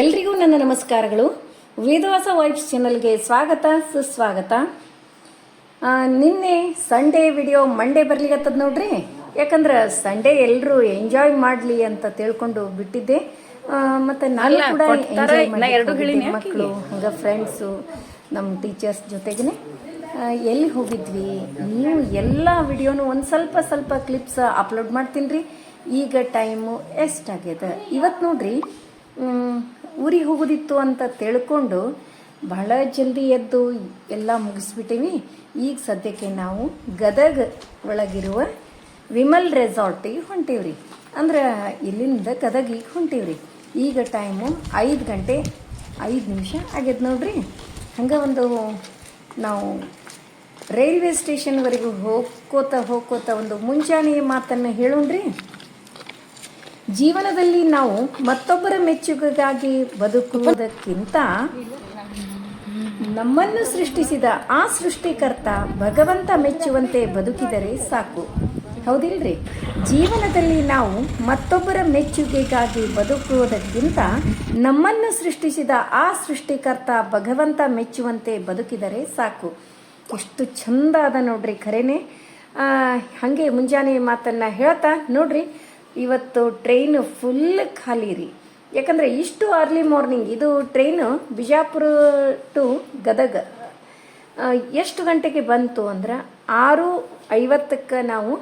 ಎಲ್ರಿಗೂ ನನ್ನ ನಮಸ್ಕಾರಗಳು. ವೇದವಾಸ ವೈಬ್ಸ್ ಚಾನಲ್ಗೆ ಸ್ವಾಗತ ಸುಸ್ವಾಗತ. ನಿನ್ನೆ ಸಂಡೇ ವಿಡಿಯೋ ಮಂಡೇ ಬರ್ಲಿಕ್ಕತ್ತದ ನೋಡ್ರಿ? ಯಾಕಂದ್ರೆ ಸಂಡೇ ಎಲ್ಲರೂ ಎಂಜಾಯ್ ಮಾಡಲಿ ಅಂತ ತಿಳ್ಕೊಂಡು ಬಿಟ್ಟಿದ್ದೆ. ಮತ್ತೆ ನಾನು ಕೂಡ ಎಂಜಾಯ್ ಮಾಡಿ ಮಕ್ಕಳು ಹಂಗ ಫ್ರೆಂಡ್ಸು ನಮ್ಮ ಟೀಚರ್ಸ್ ಜೊತೆಗೇನೆ. ಎಲ್ಲಿ ಹೋಗಿದ್ವಿ? ನೀವು ಎಲ್ಲ ವಿಡಿಯೋನು ಒಂದು ಸ್ವಲ್ಪ ಸ್ವಲ್ಪ ಕ್ಲಿಪ್ಸ್ ಅಪ್ಲೋಡ್ ಮಾಡ್ತೀನಿ ರೀ ಈಗ ಟೈಮು ಎಷ್ಟಾಗ್ಯದ? ಇವತ್ತು ನೋಡ್ರಿ ಊರಿಗೆ ಹೋಗೋದಿತ್ತು ಅಂತ ತಿಳ್ಕೊಂಡು ಬಹಳ ಜಲ್ದಿ ಎದ್ದು ಎಲ್ಲ ಮುಗಿಸ್ಬಿಟ್ಟಿವಿ. ಈಗ ಸದ್ಯಕ್ಕೆ ನಾವು ಗದಗ ಒಳಗಿರುವ ವಿಮಲ್ ರೆಸಾರ್ಟಿಗೆ ಹೊಂಟೀವ್ರಿ. ಅಂದ್ರೆ ಇಲ್ಲಿಂದ ಗದಗಿಗೆ ಹೊಂಟೀವ್ರಿ. ಈಗ ಟೈಮು ಐದು ಗಂಟೆ, ಐದು ನಿಮಿಷ ಆಗ್ಯದ ನೋಡ್ರಿ. ಹಂಗೆ ಒಂದು ನಾವು ರೈಲ್ವೆ ಸ್ಟೇಷನ್ವರೆಗೂ ಹೋಗ್ಕೋತ ಹೋಗ್ಕೋತ ಒಂದು ಮುಂಜಾನೆಯ ಮಾತನ್ನು ಹೇಳೋಣ್ರಿ. ಜೀವನದಲ್ಲಿ ನಾವು ಮತ್ತೊಬ್ಬರ ಮೆಚ್ಚುಗೆಗಾಗಿ ಬದುಕುವುದಕ್ಕಿಂತ ನಮ್ಮನ್ನು ಸೃಷ್ಟಿಸಿದ ಆ ಸೃಷ್ಟಿಕರ್ತ ಭಗವಂತ ಮೆಚ್ಚುವಂತೆ ಬದುಕಿದರೆ ಸಾಕು. ಹೌದಿಲ್ರಿ? ಜೀವನದಲ್ಲಿ ನಾವು ಮತ್ತೊಬ್ಬರ ಮೆಚ್ಚುಗೆಗಾಗಿ ಬದುಕುವುದಕ್ಕಿಂತ ನಮ್ಮನ್ನು ಸೃಷ್ಟಿಸಿದ ಆ ಸೃಷ್ಟಿಕರ್ತ ಭಗವಂತ ಮೆಚ್ಚುವಂತೆ ಬದುಕಿದರೆ ಸಾಕು. ಎಷ್ಟು ಚಂದ ಅದ ನೋಡ್ರಿ, ಖರೇನೆ. ಹಾಗೆ ಮುಂಜಾನೆ ಮಾತನ್ನು ಹೇಳ್ತಾ ನೋಡ್ರಿ. ಇವತ್ತು ಟ್ರೈನ್ ಫುಲ್ ಖಾಲಿ ರೀ. ಯಾಕಂದ್ರೆ ಇಷ್ಟು ಅರ್ಲಿ ಮಾರ್ನಿಂಗ್ ಇದು ಟ್ರೈನು ಬಿಜಾಪುರ ಟು ಗದಗ. ಎಷ್ಟು ಗಂಟೆಗೆ ಬಂತು ಅಂದ್ರೆ ಆರು ಐವತ್ತಕ್ಕೆ ನಾವು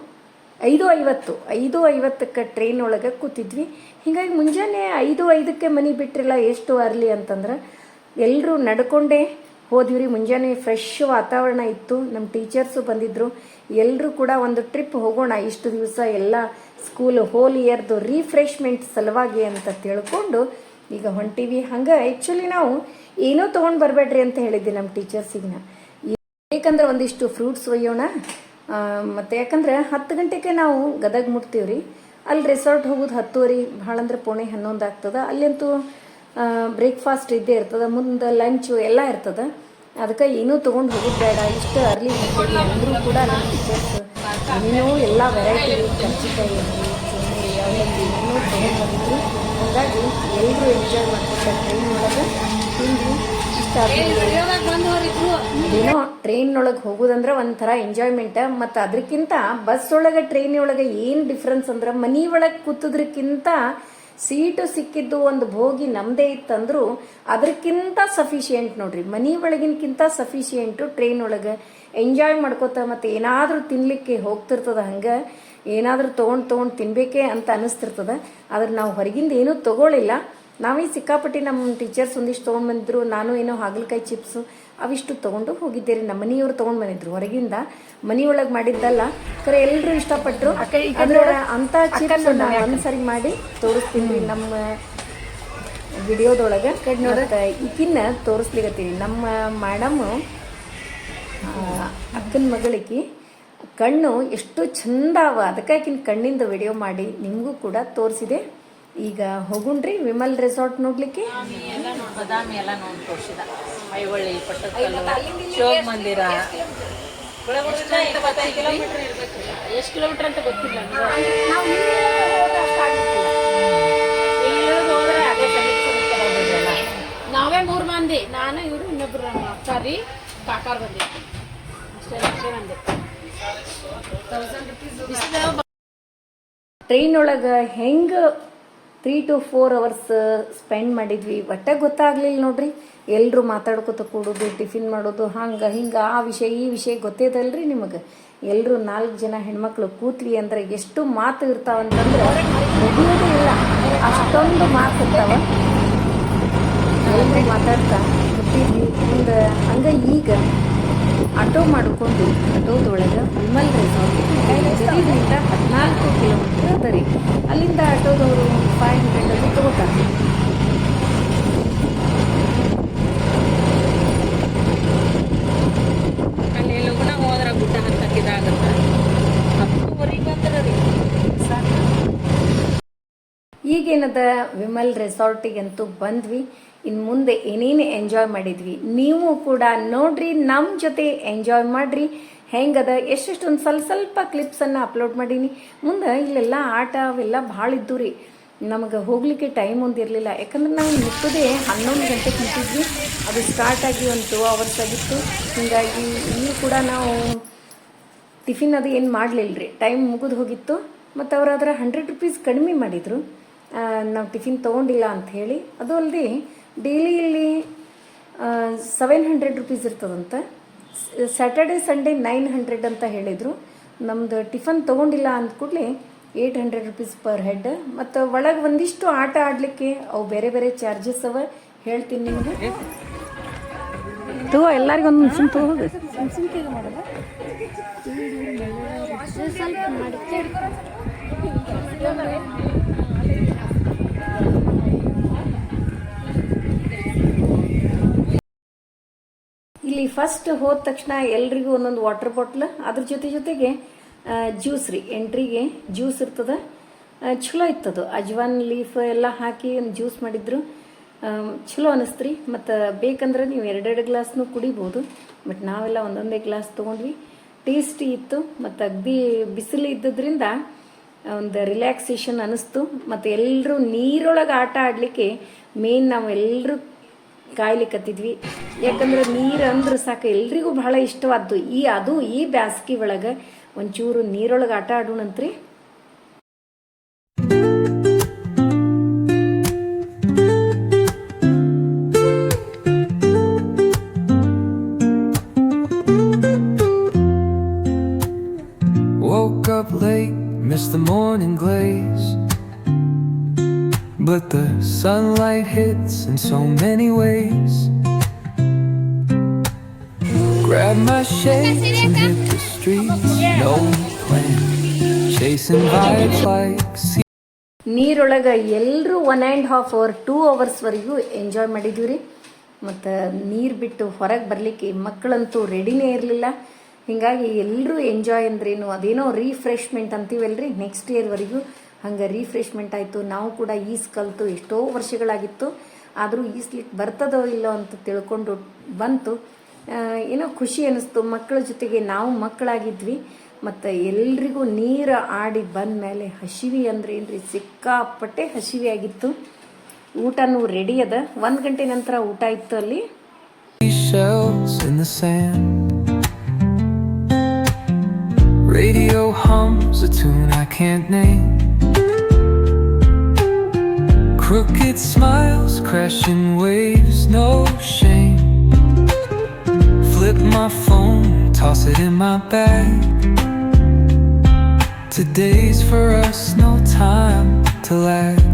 ಐದು ಐವತ್ತು, ಐದು ಐವತ್ತಕ್ಕೆ ಟ್ರೈನ್ ಒಳಗೆ ಕೂತಿದ್ವಿ. ಹೀಗಾಗಿ ಮುಂಜಾನೆ ಐದು ಐದಕ್ಕೆ ಮನೆ ಬಿಟ್ಟಿರಲ್ಲ ಎಷ್ಟು ಅರ್ಲಿ ಅಂತಂದ್ರೆ ಎಲ್ಲರೂ ನಡ್ಕೊಂಡೇ ಹೋದ್ವಿ ಮುಂಜಾನೆ ಫ್ರೆಶ್ ವಾತಾವರಣ ಇತ್ತು. ನಮ್ಮ ಟೀಚರ್ಸು ಬಂದಿದ್ರು. ಎಲ್ಲರೂ ಕೂಡ ಒಂದು ಟ್ರಿಪ್ ಹೋಗೋಣ. ಇಷ್ಟು ದಿವಸ ಎಲ್ಲ ಸ್ಕೂಲ್ ಹೋಲ್ ಇಯರ್ದು ರೀಫ್ರೆಶ್ಮೆಂಟ್ ಸಲುವಾಗಿ ಅಂತ ತಿಳ್ಕೊಂಡು ಈಗ ಹೊಂಟಿವಿ ಹಂಗೆ ಆ್ಯಕ್ಚುಲಿ ನಾವು ಏನೋ ತೊಗೊಂಡು ಬರಬೇಡ್ರಿ ಅಂತ ಹೇಳಿದ್ದೆ ನಮ್ಮ ಟೀಚರ್ಸಿಗೆ ನಾ. ಏಕಂದ್ರೆ ಒಂದಿಷ್ಟು ಫ್ರೂಟ್ಸ್ ಒಯ್ಯೋಣ. ಮತ್ತು ಯಾಕಂದ್ರೆ ಹತ್ತು ಗಂಟೆಗೆ ನಾವು ಗದಗ ಮುಟ್ತೀವಿ ರೀ ಅಲ್ಲಿ ರೆಸಾರ್ಟ್ ಹೋಗೋದು ಹತ್ತುವರೆ ಭಾಳ ಅಂದ್ರೆ ಪೋಣೆ ಹನ್ನೊಂದು ಆಗ್ತದೆ. ಅಲ್ಲಂತೂ ಬ್ರೇಕ್ಫಾಸ್ಟ್ ಇದ್ದೇ ಇರ್ತದೆ ಮುಂದೆ ಲಂಚು ಎಲ್ಲ ಇರ್ತದೆ. ಅದಕ್ಕೆ ಏನೂ ತೊಗೊಂಡು ಹೋಗೋದು ಬೇಡ ಇಷ್ಟು ಅರ್ಲಿ ಹೋಗ್ತೀವಿ ಅಂದರೂ ಕೂಡ ನಮ್ಮ ಟೀಚರ್ಸ್ ಇನ್ನೂ ಎಲ್ಲ ವೆರೈಟಿ ಚುಮ್ಮರಿ ಅವಲಕ್ಕಿ ಇನ್ನೂ ತೊಗೊಂಡು ಬಂದಿದ್ರು ಹಾಗಾಗಿ ಎಲ್ಲರೂ ಎಂಜಾಯ್ ಮಾಡ್ತಾರೆ ಟ್ರೈನ್ ಒಳಗೆ. ತಿಂದು ಇಷ್ಟ ಏನೋ ಟ್ರೈನ್ ಒಳಗೆ ಹೋಗೋದಂದ್ರೆ ಒಂಥರ ಎಂಜಾಯ್ಮೆಂಟ್ ಮತ್ತು ಅದಕ್ಕಿಂತ ಬಸ್ ಒಳಗೆ ಟ್ರೈನ್ ಒಳಗೆ ಏನು ಡಿಫ್ರೆನ್ಸ್ ಅಂದ್ರೆ ಮನಿ ಒಳಗೆ ಕೂತದ್ರಕ್ಕಿಂತ ಸೀಟು ಸಿಕ್ಕಿದ್ದು ಒಂದು ಭೋಗಿ ನಮ್ಮದೇ ಇತ್ತಂದ್ರು ಅದಕ್ಕಿಂತ ಸಫಿಷಿಯೆಂಟ್ ನೋಡ್ರಿ. ಮನಿ ಒಳಗಿನಕ್ಕಿಂತ ಸಫಿಷಿಯೆಂಟು ಟ್ರೈನ್ ಒಳಗೆ ಎಂಜಾಯ್ ಮಾಡ್ಕೋತ ಮತ್ತು ಏನಾದರೂ ತಿನ್ನಲಿಕ್ಕೆ ಹೋಗ್ತಿರ್ತದ ಹಂಗೆ, ಏನಾದರೂ ತೊಗೊಂಡು ತೊಗೊಂಡು ತಿನ್ಬೇಕೆ ಅಂತ ಅನಿಸ್ತಿರ್ತದ. ಆದ್ರೆ ನಾವು ಹೊರಗಿಂದ ಏನೂ ತಗೊಳ್ಳಿಲ್ಲ ನಾವೇ ಸಿಕ್ಕಾಪಟ್ಟಿ ನಮ್ಮ ಟೀಚರ್ಸ್ ಒಂದಿಷ್ಟು ತೊಗೊಂಡು ಬಂದಿದ್ರು ನಾನು ಏನೋ ಹಾಗಲಕಾಯಿ ಚಿಪ್ಸು ಅವಿಷ್ಟು ತೊಗೊಂಡು ಹೋಗಿದ್ದೇರಿ. ನಮ್ಮ ಮನೆಯವರು ತೊಗೊಂಡು ಬಂದಿದ್ರು. ಹೊರಗಿಂದ ಮನೆಯೊಳಗೆ ಮಾಡಿದ್ದಲ್ಲ. ಖರೆ ಎಲ್ಲರೂ ಇಷ್ಟಪಟ್ಟರು ಅಂತ ಚಿಕನ್ ಒಂದ್ಸರಿ ಮಾಡಿ ತೋರಿಸ್ತೀನಿ ನಮ್ಮ ವಿಡಿಯೋದೊಳಗೆ. ಈಕಿನ್ನ ತೋರಿಸ್ಲಿಕತ್ತೀನಿ. ನಮ್ಮ ಮೇಡಮ್ ಅಕ್ಕನ ಮಗಳಿಗೆ ಕಣ್ಣು ಎಷ್ಟು ಚಂದ ಅವ. ಅದಕ್ಕೆ ಆಕಿನ ಕಣ್ಣಿಂದ ವಿಡಿಯೋ ಮಾಡಿ ನಿಮಗೂ ಕೂಡ ತೋರಿಸಿದೆ. ಈಗ ಹೋಗುಣ್ರಿ ವಿಮಲ್ ರೆಸಾರ್ಟ್ ನೋಡ್ಲಿಕ್ಕೆ? ಎಲ್ಲ ನೋಡಿ ಬದಾಮಿ ಎಲ್ಲ ನೋಡಿ ತೋರಿಸಿದ. ಐವಳ್ಳಿ ಪಟ್ಟದಕಲ್ಲು ಶಿವ ಮಂದಿರ. ಎಷ್ಟು ಕಿಲೋಮೀಟರ್ ಅಂತ ಗೊತ್ತಿಲ್ಲ. ನಾವೇ ಮೂರು ಮಂದಿ. ನಾನು ಇವರು ಇನ್ನೊಬ್ರು ನಮ್ಮ ಅಕ್ಕಾರಿ ಕಾಕಾರ್ ಬಂದಿ ಅಷ್ಟೇ ಅಷ್ಟೇ ಟ್ರೈನ್ ಒಳಗ ಹೆಂಗೆ three to four hours spend ಮಾಡಿದ್ವಿ. ಒಟ್ಟೆ ಗೊತ್ತಾಗ್ಲಿಲ್ಲ ನೋಡ್ರಿ. ಎಲ್ಲರೂ ಮಾತಾಡ್ಕೊತ ಕೂಡೋದು, ಟಿಫಿನ್ ಮಾಡೋದು, ಹಂಗೆ, ಹಿಂಗೆ, ಆ ವಿಷಯ, ಈ ವಿಷಯ ಗೊತ್ತೈತಲ್ರಿ ನಿಮಗೆ? ಎಲ್ಲರೂ ನಾಲ್ಕು ಜನ ಹೆಣ್ಮಕ್ಳು ಕೂತ್ವಿ ಅಂದ್ರೆ ಎಷ್ಟು ಮಾತು ಇರ್ತಾವಂತಂದ್ರೆ ಮುಗಿಯೋದೇ ಇಲ್ಲ. ಅಷ್ಟೊಂದು ಮಾತು ಇರ್ತಾವ. ಎಲ್ಲರೂ ಮಾತಾಡ್ತಾ ಕೂತಿದ್ವಿ. ಮುಂದೆ ಹಂಗೆ ಈಗ ಆಟೋ ಮಾಡಿಕೊಂಡು, ಆಟೋದೊಳಗೆ ವಿಮಲ್ ರೆಸಾರ್ಟ್ ಹದಿನಾಲ್ಕು ಕಿಲೋಮೀಟರ್ ಅದ ರೀ. ಅಲ್ಲಿಂದ ಆಟೋದವರು ಫೈವ್ ಹಂಡ್ರೆಡ್ ಅಲ್ಲಿ ತಗೋತಾರೆ. ಅಲ್ಲಿ ಲಗುನ ಹೋದ್ರ ಗುಡ್ಡ ಹತ್ತಕ್ಕೆ ಇದಾಗತ್ತ ಹತ್ತುವರೆಗೆ ಬಂದ್ರ ರೀ. ಸಾಕು. ಈಗೇನದ ವಿಮಲ್ ರೆಸಾರ್ಟಿಗಂತೂ ಬಂದ್ವಿ. ಇನ್ನು ಮುಂದೆ ಏನೇನು ಎಂಜಾಯ್ ಮಾಡಿದ್ವಿ. ನೀವು ಕೂಡ ನೋಡ್ರಿ ನಮ್ಮ ಜೊತೆ ಎಂಜಾಯ್ ಮಾಡ್ರಿ. ಹೆಂಗದ? ಎಷ್ಟೆಷ್ಟೊಂದು ಸ್ವಲ್ಪ ಸ್ವಲ್ಪ ಕ್ಲಿಪ್ಸನ್ನು ಅಪ್ಲೋಡ್ ಮಾಡೀನಿ. ಮುಂದೆ ಇಲ್ಲೆಲ್ಲ ಆಟ ಅವೆಲ್ಲ ಭಾಳ ಇದ್ದು ರೀ. ನಮಗೆ ಹೋಗಲಿಕ್ಕೆ ಟೈಮ್ ಒಂದಿರಲಿಲ್ಲ ಯಾಕಂದ್ರೆ ನಾವು ಮುಟ್ಟೋದೇ ಹನ್ನೊಂದು ಗಂಟೆಗೆ ನಿಂತಿದ್ವಿ. ಅದು ಸ್ಟಾರ್ಟ್ ಆಗಿ ಒಂದು ಟೂ ಅವರ್ಸ್ ಆಗಿತ್ತು. ಹೀಗಾಗಿ ಇಲ್ಲಿ ಕೂಡ ನಾವು ಟಿಫಿನ್ ಅದು ಏನು ಮಾಡಲಿಲ್ಲ ರೀ ಟೈಮ್ ಮುಗಿದು ಹೋಗಿತ್ತು. ಮತ್ತು ಅವರು ಅದರ ಹಂಡ್ರೆಡ್ ರುಪೀಸ್ ಕಡಿಮೆ ಮಾಡಿದರು. ನಾವು ಟಿಫಿನ್ ತೊಗೊಂಡಿಲ್ಲ ಅಂತ ಹೇಳಿ. ಅದು ಅಲ್ಲದೆ ಡೈಲಿ ಇಲ್ಲಿ ಸೆವೆನ್ ಹಂಡ್ರೆಡ್ ರುಪೀಸ್ ಇರ್ತದಂತೆ. ಸ್ಯಾಟರ್ಡೆ ಸಂಡೇ ನೈನ್ ಹಂಡ್ರೆಡ್ ಅಂತ ಹೇಳಿದರು. ನಮ್ಮದು ಟಿಫನ್ ತೊಗೊಂಡಿಲ್ಲ ಅಂದ ಕೂಡಲೇ eight hundred rupees per head ಮತ್ತು ಒಳಗೆ ಒಂದಿಷ್ಟು ಆಟ ಆಡಲಿಕ್ಕೆ ಅವು ಬೇರೆ ಬೇರೆ ಚಾರ್ಜಸ್ ಅವ. ಹೇಳ್ತೀನಿ ನಿಮಗೆ. ತಗೋ ಎಲ್ಲರಿಗೂ ಒಂದು ಸುಮ್ ತಗೋ. ಇಲ್ಲಿ ಫಸ್ಟ್ ಹೋದ ತಕ್ಷಣ ಎಲ್ರಿಗೂ ಒಂದೊಂದು ವಾಟರ್ ಬಾಟ್ಲ್ ಅದ್ರ ಜೊತೆ ಜೊತೆಗೆ ಜ್ಯೂಸ್ ರೀ. ಎಂಟ್ರಿಗೆ ಜ್ಯೂಸ್ ಇರ್ತದ. ಚಲೋ ಇತ್ತದು. ಅಜ್ವಾನ್ ಲೀಫ್ ಎಲ್ಲ ಹಾಕಿ ಒಂದು ಜ್ಯೂಸ್ ಮಾಡಿದ್ರು. ಚಲೋ ಅನಿಸ್ತ್ರಿ. ಮತ್ತು ಬೇಕಂದ್ರೆ ನೀವು ಎರಡೆರಡು ಗ್ಲಾಸ್ನು ಕುಡಿಬೋದು. ಬಟ್ ನಾವೆಲ್ಲ ಒಂದೊಂದೇ ಗ್ಲಾಸ್ ತೊಗೊಂಡ್ವಿ. ಟೇಸ್ಟಿ ಇತ್ತು. ಮತ್ತು ಅಗ್ದಿ ಬಿಸಿಲು ಇದ್ದದ್ರಿಂದ ಒಂದು ರಿಲ್ಯಾಕ್ಸೇಷನ್ ಅನಿಸ್ತು. ಮತ್ತು ಎಲ್ಲರೂ ನೀರೊಳಗೆ ಆಟ ಆಡಲಿಕ್ಕೆ ಮೇನ್ ನಾವು ಎಲ್ಲರೂ ಕಾಯ್ಲಿಕ್ಕತ್ತಿದ್ವಿ ಯಾಕಂದ್ರೆ ನೀರು ಅಂದ್ರೆ ಸಾಕು ಎಲ್ರಿಗೂ ಬಹಳ ಇಷ್ಟವಾದ್ದು. ಈ ಅದು, ಈ ಬ್ಯಾಸ್ಗಿ ಒಳಗೆ ಒಂಚೂರು ನೀರೊಳಗೆ ಆಟ ಆಡೋಣಂತ್ರಿ. But the sunlight hits and so many ನೀರೊಳಗೆ ಎಲ್ಲರೂ one and half hour two ಅವರ್ಸ್ವರೆಗೂ enjoy ಮಾಡಿದ್ವಿ ರೀ ಮತ್ತು ನೀರು ಬಿಟ್ಟು ಹೊರಗೆ ಬರಲಿಕ್ಕೆ ಮಕ್ಕಳಂತೂ ರೆಡಿನೇ ಇರಲಿಲ್ಲ. ಹೀಗಾಗಿ ಎಲ್ಲರೂ ಎಂಜಾಯ್ ಅಂದ್ರೇನು ಅದೇನೋ ರೀಫ್ರೆಶ್ಮೆಂಟ್ ಅಂತೀವಲ್ರಿ? ನೆಕ್ಸ್ಟ್ ಇಯರ್ವರೆಗೂ ಹಂಗೆ ರೀಫ್ರೆಶ್ಮೆಂಟ್ ಆಯಿತು. ನಾವು ಕೂಡ ಈಸ್ ಕಲಿತು ಎಷ್ಟೋ ವರ್ಷಗಳಾಗಿತ್ತು. ಆದರೂ ಈಸ್ಲಿಕ್ಕೆ ಬರ್ತದೋ ಇಲ್ಲೋ ಅಂತ ತಿಳ್ಕೊಂಡು ಬಂತು. ಏನೋ ಖುಷಿ ಅನ್ನಿಸ್ತು ಮಕ್ಕಳ ಜೊತೆಗೆ ನಾವು ಮಕ್ಕಳಾಗಿದ್ವಿ. ಮತ್ತು ಎಲ್ರಿಗೂ ನೀರು ಆಡಿ ಬಂದ ಮೇಲೆ ಹಸಿವಿ ಅಂದ್ರೆ ಏನ್ರಿ ಸಿಕ್ಕಾಪಟ್ಟೆ ಹಸಿವಿ ಆಗಿತ್ತು ಊಟನೂ ರೆಡಿ ಅದ ಒಂದು ಗಂಟೆ ನಂತರ ಊಟ ಇತ್ತು ಅಲ್ಲಿ. Radio hums a tune I can't name. Crooked smiles, crashing waves, no shame. Flip my phone, toss it in my bag. Today's for us, no time to lag.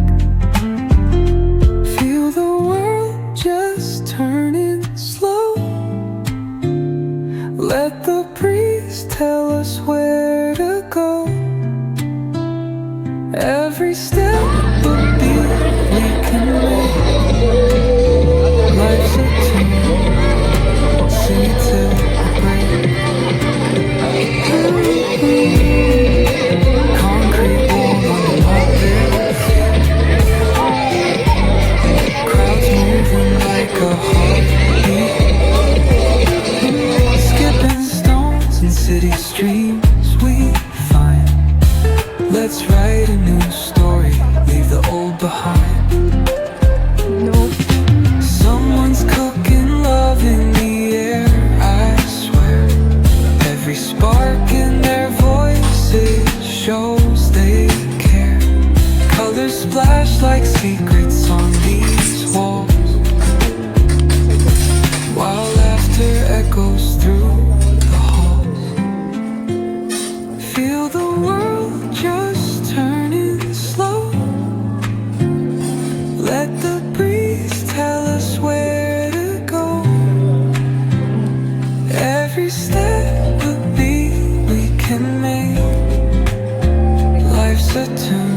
to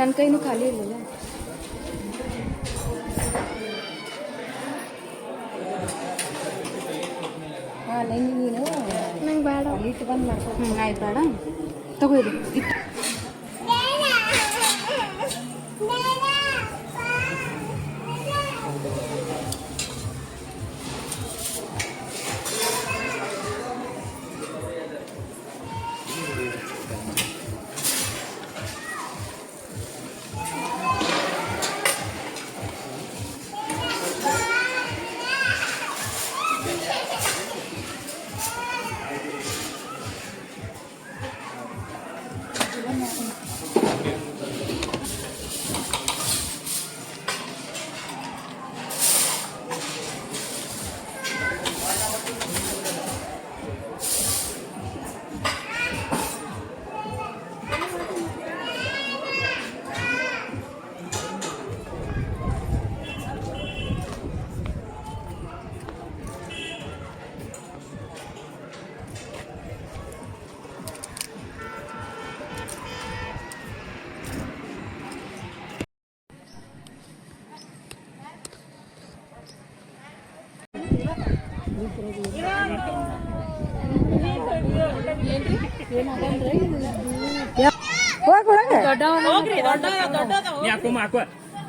ನನ್ನ ಕೈನೂ ಖಾಲಿ ಇಲ್ಲಲ್ಲ ಹಾಂ ನೀನು ನಂಗೆ ಬೇಡ. ಇಟ್ಟು ಬಂದು ಮಾಡ್ಕೊ. ಹ್ಞೂ ಆಯ್ತು ಬೇಡ. ತಗೋ ಇದು ಇಟ್ಟು.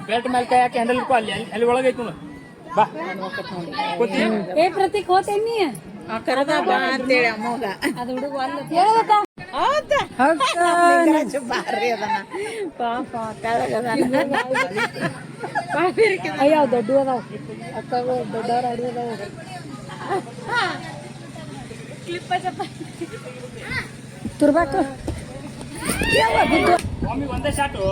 ಬೆಲ್ಟ್ ಮೇಲೆ ಕೈ ಹಾಕಿ ಹ್ಯಾಂಡಲ್ ಇಟ್ಕೋ ಅಲ್ಲಿ ಅಲ್ಲಿ ಒಳಗೈತು ಬಾ ಏ ಪ್ರತೀಕ್ ಹೋತೇನಿ? ಕರದ ಬಾ ಅಂತೇಳಿ ಅಮ್ಮಗ. ಅದು ಹುಡುಗ ಅಲ್ಲ ಬಾರಿ ಅದನ್ನ ಪಾಪ ಅಯ್ಯ ದೊಡ್ಡ ಅದಾವ ಅಕ್ಕ ದೊಡ್ಡವ್ರ ಅಡಿ ಅದಾವ. ತುರ್ಬೇಕು. ಒಂದೇ ಶಾಟು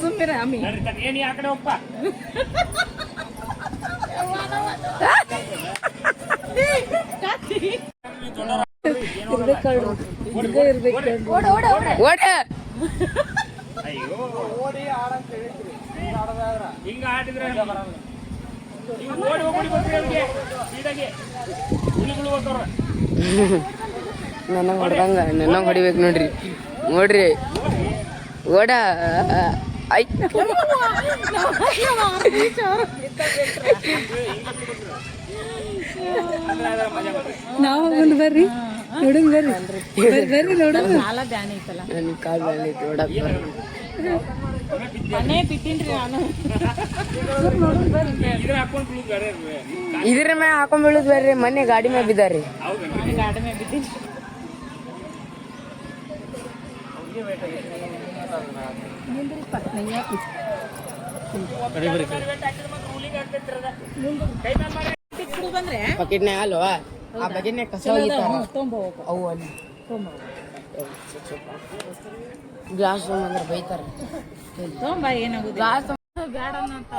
ಸುಮ್ಮಿರ ಅಮ್ಮಿ. ನಡ್ರಿ ತಡಿ, ಏ ನೀ ಆ ಕಡೆ ಓಡ. ಅಯ್ಯೋ. ಹಿಂಗ ಆಡಿದ್ರೆ ನೀವು ಓಡಿ ಹೋಗ್ಬಿಡಿ ಬರ್ತೀರಿ ಅವ್ರಿಗೆ ಸ್ಪೀಡಾಗಿ ಹುಲಿಗಳು ಹೋಗ್ತಾವ್ರ ನನಗೆ ಹೊಡ್ದಂಗ ನನಗೆ ಹೊಡಿಬೇಕು ನೋಡ್ರಿ. ನೋಡ್ರಿ. ಓಡ ಐ. ನಾವು ಮುಂದೆ ಬರ್ರಿ. ನೋಡನ್ ಬರ್ರಿ. ಬರ್ರಿ ನೋಡೋಣ. ಸಾಲ ಬ್ಯಾನ್ ಐತಲ್ಲ ನನ್ನ ಕಾಲು ಬಂದೈತಿ ಓಡಕ್ ಬರಲ್ಲ ಮನೆ ಬಿಟ್ಟಿನ್ರಿ ನಾನು ಇದ್ರ ಹಾಕೊಂಡು ಬೀಳುದು ಬೇರೆ ಇದ್ರ ಮ್ಯಾಗ ಹಾಕೊಂಡ್ ಬೀಳುದ್ ಬೇರೆ ಮೊನ್ನೆ ಗಾಡಿ ಮ್ಯಾಗ ಬಿದ್ದಾರಿ ಹೌದನ್ರಿ ಗಾಡಿ ಮೇಲೆ ಬಿದ್ದೀನಿ ಬಂದ್ರೆ ಬಕೆಟ್ನ್ಯಾಗ ಅಲ್ವಾ ಆ ಬಕೆಟ್ನ್ಯಾಗ ಕಸ ಹೋಗಿತ್ತಾರ ಅವು ಅಲ್ಲಿ ಗ್ಲಾಸ್ ಅಂದ್ರೆ ಬೈತಾರೆ. ತೊಂಬ ಏನಾಗುತ್ತೆ ಗ್ಲಾಸ್ ಬೇಡ ಅಂತ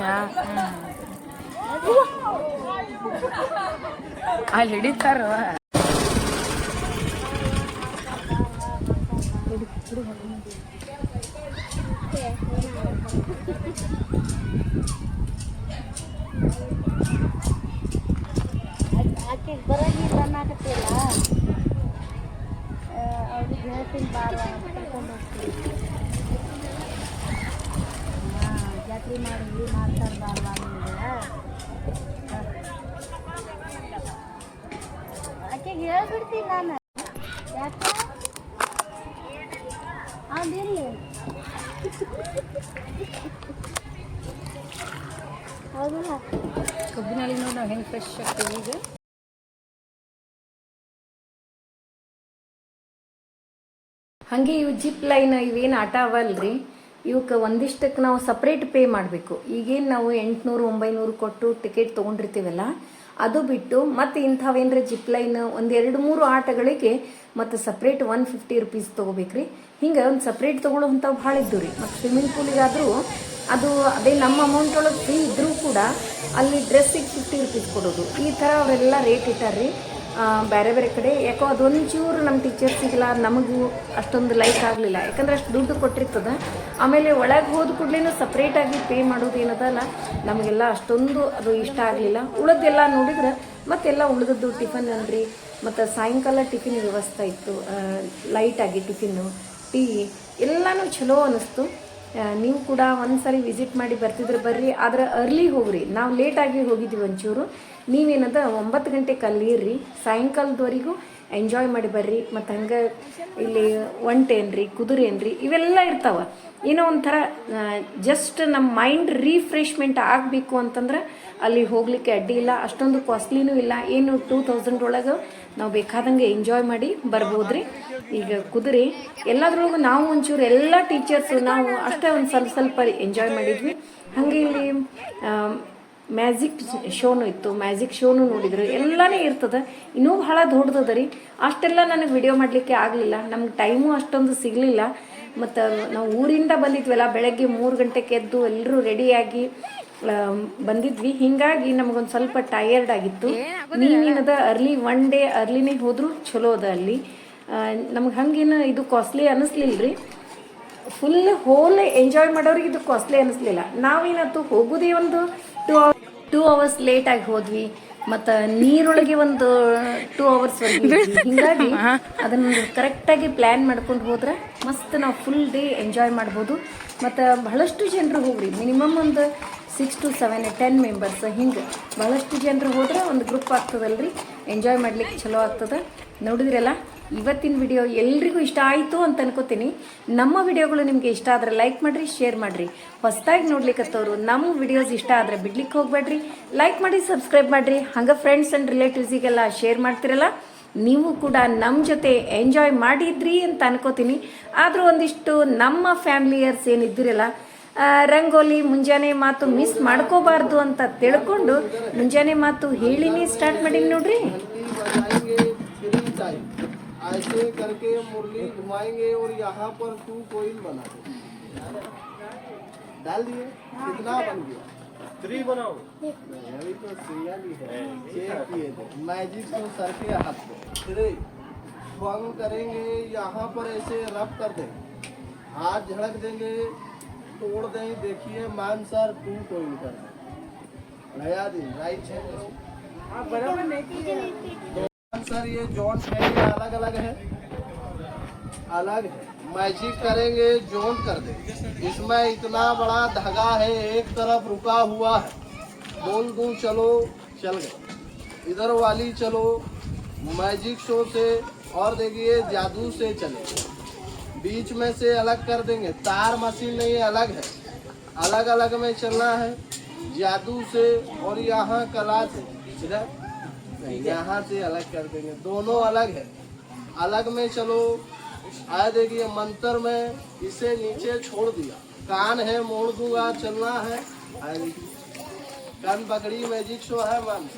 ನಾ ಅಲ್ಲಿ ಹಿಡಿತಾರ. ಆಕೆ ಬರಂಗಿಲ್ಲ ಅನ್ನಕತ್ತಿಲ್ಲ ಅವ್ರಿಗೆ ಹೇಳ್ತೀನಿ ಬಾರ ಕರ್ಕೊಂಡು ಹೋಗ್ತೀನಿ ಹಾಂ ಜಾತ್ರೆ ಮಾಡಿ ಮಾತಾಡ್ಬಾರ್ದ ನಿಮಗೆ ಆಕೆಗೆ ಹೇಳ್ಬಿಡ್ತೀನಿ ನಾನು ಯಾಕೆ ಅದಿರಲಿ ಹೌದಲ್ಲ ಕಬ್ಬಿನಲ್ಲಿ ನೋಡಿ ನಾವು ಹೆಂಗೆ ಫ್ರೆಶ್ ಆಗ್ತೀವಿ ಹಾಗೆ ಇವು ಜಿಪ್ ಲೈನ್ ಇವೇನು ಆಟ ಅವಲ್ರಿ? ಇವಕ್ಕೆ ಒಂದಿಷ್ಟಕ್ಕೆ ನಾವು ಸಪ್ರೇಟ್ ಪೇ ಮಾಡಬೇಕು. ಈಗೇನು ನಾವು ಎಂಟುನೂರು, ಒಂಬೈನೂರು ಕೊಟ್ಟು ಟಿಕೆಟ್ ತೊಗೊಂಡಿರ್ತೀವಲ್ಲ, ಅದು ಬಿಟ್ಟು ಮತ್ತು ಇಂಥವೇನ್ರ ಜಿಪ್ ಲೈನ್ ಒಂದೆರಡು ಮೂರು ಆಟಗಳಿಗೆ ಮತ್ತು ಸಪ್ರೇಟ್ ಒನ್ ಫಿಫ್ಟಿ ರುಪೀಸ್ ತೊಗೋಬೇಕ್ರಿ. ಹಿಂಗೆ ಒಂದು ಸಪ್ರೇಟ್ ತೊಗೊಳ್ಳೋವಂಥವು ಭಾಳ ಇದ್ದು ರೀ ಮತ್ತು ಸ್ವಿಮ್ಮಿಂಗ್ ಪೂಲಿಗಾದರೂ ಅದು ಅದೇ ನಮ್ಮ ಅಮೌಂಟ್ ಒಳಗೆ ಫ್ರೀ ಇದ್ದರೂ ಕೂಡ ಅಲ್ಲಿ ಡ್ರೆಸ್ಸಿಗೆ ಫಿಫ್ಟಿ ರುಪೀಸ್ ಕೊಡೋದು. ಈ ಥರ ಅವರೆಲ್ಲ ರೇಟ್ ಇಟ್ಟಾರ್ರಿ. ಬೇರೆ ಬೇರೆ ಕಡೆ ಯಾಕೋ ಅದೊಂಚೂರು ನಮ್ಮ ಟೀಚರ್ಸಿಗೆಲ್ಲ ನಮಗೂ ಅಷ್ಟೊಂದು ಲೈಕ್ ಆಗಲಿಲ್ಲ. ಯಾಕಂದ್ರೆ ಅಷ್ಟು ದುಡ್ಡು ಕೊಟ್ಟಿರ್ತದ. ಆಮೇಲೆ ಒಳಗೆ ಹೋದ ಕೂಡಲೇ ಸಪ್ರೇಟಾಗಿ ಪೇ ಮಾಡೋದು ಏನದಲ್ಲ ನಮಗೆಲ್ಲ ಅಷ್ಟೊಂದು ಅದು ಇಷ್ಟ ಆಗಲಿಲ್ಲ. ಉಳಿದೆಲ್ಲ ನೋಡಿದ್ರೆ ಮತ್ತೆಲ್ಲ ಉಳಿದದ್ದು ಟಿಫನ್ ಅಂದ್ರಿ ಮತ್ತು ಸಾಯಂಕಾಲ ಟಿಫಿನ್ ವ್ಯವಸ್ಥೆ ಇತ್ತು. ಲೈಟಾಗಿ ಟಿಫಿನ್ನು ಟೀ ಎಲ್ಲನೂ ಚಲೋ ಅನ್ನಿಸ್ತು ನೀವು ಕೂಡ ಒಂದ್ಸರಿ ವಿಸಿಟ್ ಮಾಡಿ ಬರ್ತಿದ್ರೆ ಬರ್ರಿ. ಆದ್ರೆ ಅರ್ಲಿ ಹೋಗ್ರಿ. ನಾವು ಲೇಟಾಗಿ ಹೋಗಿದ್ದೀವಿ ಒಂಚೂರು. ನೀವೇನದ ಒಂಬತ್ತು ಗಂಟೆಗೆ ಕಲ್ಲಿರ್ರಿ ಸಾಯಂಕಾಲದವರೆಗೂ ಎಂಜಾಯ್ ಮಾಡಿ ಬರ್ರಿ, ಮತ್ತು ಹಂಗೆ ಇಲ್ಲಿ ಒಂಟೇನ್ರಿ ಕುದುರೆ ಏನ್ರಿ, ಇವೆಲ್ಲ ಇರ್ತಾವ. ಏನೋ ಒಂಥರ ಜಸ್ಟ್ ನಮ್ಮ ಮೈಂಡ್ ರೀಫ್ರೆಶ್ಮೆಂಟ್ ಆಗಬೇಕು ಅಂತಂದ್ರೆ ಅಲ್ಲಿ ಹೋಗಲಿಕ್ಕೆ ಅಡ್ಡಿ ಇಲ್ಲ ಅಷ್ಟೊಂದು ಕಾಸ್ಟ್ಲಿನೂ ಇಲ್ಲ. ಏನು ಟೂ ತೌಸಂಡ್ ಒಳಗೆ ನಾವು ಬೇಕಾದಂಗೆ ಎಂಜಾಯ್ ಮಾಡಿ ಬರ್ಬೋದ್ರಿ. ಈಗ ಕುದುರೆ, ಎಲ್ಲದ್ರೊಳಗೂ ನಾವು ಒಂಚೂರು ಎಲ್ಲ ಟೀಚರ್ಸು ನಾವು ಅಷ್ಟೇ ಒಂದು ಸ್ವಲ್ಪ ಸ್ವಲ್ಪ ಎಂಜಾಯ್ ಮಾಡಿದ್ವಿ. ಹಾಗೆ ಇಲ್ಲಿ ಮ್ಯಾಜಿಕ್ ಶೋನು ಇತ್ತು ಮ್ಯಾಜಿಕ್ ಶೋನು ನೋಡಿದ್ರು ಎಲ್ಲನೇ ಇರ್ತದೆ. ಇನ್ನೂ ಬಹಳ ದೊಡ್ಡದದ ರೀ. ಅಷ್ಟೆಲ್ಲ ನನಗೆ ವಿಡಿಯೋ ಮಾಡಲಿಕ್ಕೆ ಆಗಲಿಲ್ಲ. ನಮ್ಗೆ ಟೈಮು ಅಷ್ಟೊಂದು ಸಿಗಲಿಲ್ಲ. ಮತ್ತು ನಾವು ಊರಿಂದ ಬಂದಿದ್ವಲ್ಲ ಬೆಳಗ್ಗೆ ಮೂರು ಗಂಟೆಗೆ ಎದ್ದು ಎಲ್ಲರೂ ರೆಡಿಯಾಗಿ ಬಂದಿದ್ವಿ. ಹಿಂಗಾಗಿ ನಮಗೊಂದು ಸ್ವಲ್ಪ ಟಯರ್ಡ್ ಆಗಿತ್ತು. ನೀವೇನದ ಅರ್ಲಿ ಒನ್ ಡೇ ಅರ್ಲಿನೇ ಹೋದರೂ ಚಲೋ ಅದ ಅಲ್ಲಿ. ನಮ್ಗೆ ಹಂಗೇನು ಇದು ಕಾಸ್ಟ್ಲಿ ಅನ್ನಿಸ್ಲಿಲ್ಲ ರೀ ಫುಲ್ ಹೋಲ್ ಎಂಜಾಯ್ ಮಾಡೋರಿಗೆ ಇದು ಕಾಸ್ಟ್ಲಿ ಅನಿಸ್ಲಿಲ್ಲ. ನಾವೇನತ್ತು ಹೋಗೋದೇ ಒಂದು ಟೂ ಟೂ ಅವರ್ಸ್ ಲೇಟಾಗಿ ಹೋದ್ವಿ. ಮತ್ತ ನೀರೊಳಗೆ ಒಂದು ಟೂ ಅವರ್ಸ್ ಹಿಂಗಾಗಿ ಅದನ್ನು ಕರೆಕ್ಟಾಗಿ ಪ್ಲಾನ್ ಮಾಡ್ಕೊಂಡು ಹೋದ್ರೆ ಮಸ್ತ್ ನಾವು ಫುಲ್ ಡೇ ಎಂಜಾಯ್ ಮಾಡ್ಬೋದು. ಮತ್ತ ಬಹಳಷ್ಟು ಜನರು ಹೋಗ್ರಿ. ಮಿನಿಮಮ್ ಒಂದು six to seven ten members ಹಿಂಗೆ ಬಹಳಷ್ಟು ಜನರು ಹೋದ್ರೆ ಒಂದು ಗ್ರೂಪ್ ಆಗ್ತದಲ್ರಿ. ಎಂಜಾಯ್ ಮಾಡ್ಲಿಕ್ಕೆ ಚಲೋ ಆಗ್ತದೆ. ನೋಡಿದ್ರಲ್ಲ, ಇವತ್ತಿನ ವಿಡಿಯೋ ಎಲ್ರಿಗೂ ಇಷ್ಟ ಆಯಿತು ಅಂತ ಅನ್ಕೋತೀನಿ. ನಮ್ಮ ವಿಡಿಯೋಗಳು ನಿಮಗೆ ಇಷ್ಟ ಆದರೆ ಲೈಕ್ ಮಾಡಿರಿ ಶೇರ್ ಮಾಡಿರಿ. ಹೊಸದಾಗಿ ನೋಡ್ಲಿಕ್ಕತ್ತವರು ನಮ್ಮ ವಿಡಿಯೋಸ್ ಇಷ್ಟ ಆದರೆ ಬಿಡ್ಲಿಕ್ಕೆ ಹೋಗ್ಬೇಡ್ರಿ. ಲೈಕ್ ಮಾಡಿ ಸಬ್ಸ್ಕ್ರೈಬ್ ಮಾಡಿರಿ. ಹಂಗೆ ಫ್ರೆಂಡ್ಸ್ ಆ್ಯಂಡ್ ರಿಲೇಟಿವ್ಸಿಗೆಲ್ಲ ಶೇರ್ ಮಾಡ್ತಿರಲ್ಲ, ನೀವು ಕೂಡ ನಮ್ಮ ಜೊತೆ ಎಂಜಾಯ್ ಮಾಡಿದ್ರಿ ಅಂತ ಅನ್ಕೋತೀನಿ. ಆದರೂ ಒಂದಿಷ್ಟು ನಮ್ಮ ಫ್ಯಾಮಿಲಿಯರ್ಸ್ ಏನಿದ್ದಿರಲ್ಲ ರಂಗೋಲಿ ಮುಂಜಾನೆ ಮಾತು ಮಿಸ್ ಮಾಡ್ಕೋಬಾರ್ದು ಅಂತ ತಿಳ್ಕೊಂಡು ಮುಂಜಾನೆ ಮಾತು ಹೇಳಿನೇ ಸ್ಟಾರ್ಟ್ ಮಾಡೀನಿ ನೋಡ್ರಿ फ्री टाइम ऐसे करके मुरली घुमाएंगे और यहाँ पर टू कोइन बना दो डाल दिए कितना बन गया थ्री बनाओ अभी तो सीरियल ही है चेक किए थे मैजिक से सर के हाथ पे थ्री बंग करेंगे यहाँ पर ऐसे रब कर देंगे हाथ झड़क देंगे तोड़ देंगे देखिए मान सर टू कोइन कर नया दिन राइट है? सर ये जॉन है ये अलग अलग है? अलग है। मैजिक करेंगे जोन कर दे। इसमें इतना बड़ा धागा है एक तरफ़ रुका हुआ है। बोल दूँ चलो चल गए। इधर वाली चलो मैजिक शो से और देखिए जादू से चले। बीच में से अलग कर देंगे। तार मशीन नहीं, अलग है। अलग अलग में चलना है। जादू से और यहाँ कला से। इधर? यहाँ से अलग कर देंगे। दोनों अलग है। अलग में चलो। आ देखिए, मंत्र में इसे नीचे छोड़ दिया। कान है, मोड़ दूँगा, चलना है। कान पकड़ी, मैजिक शो है, मान।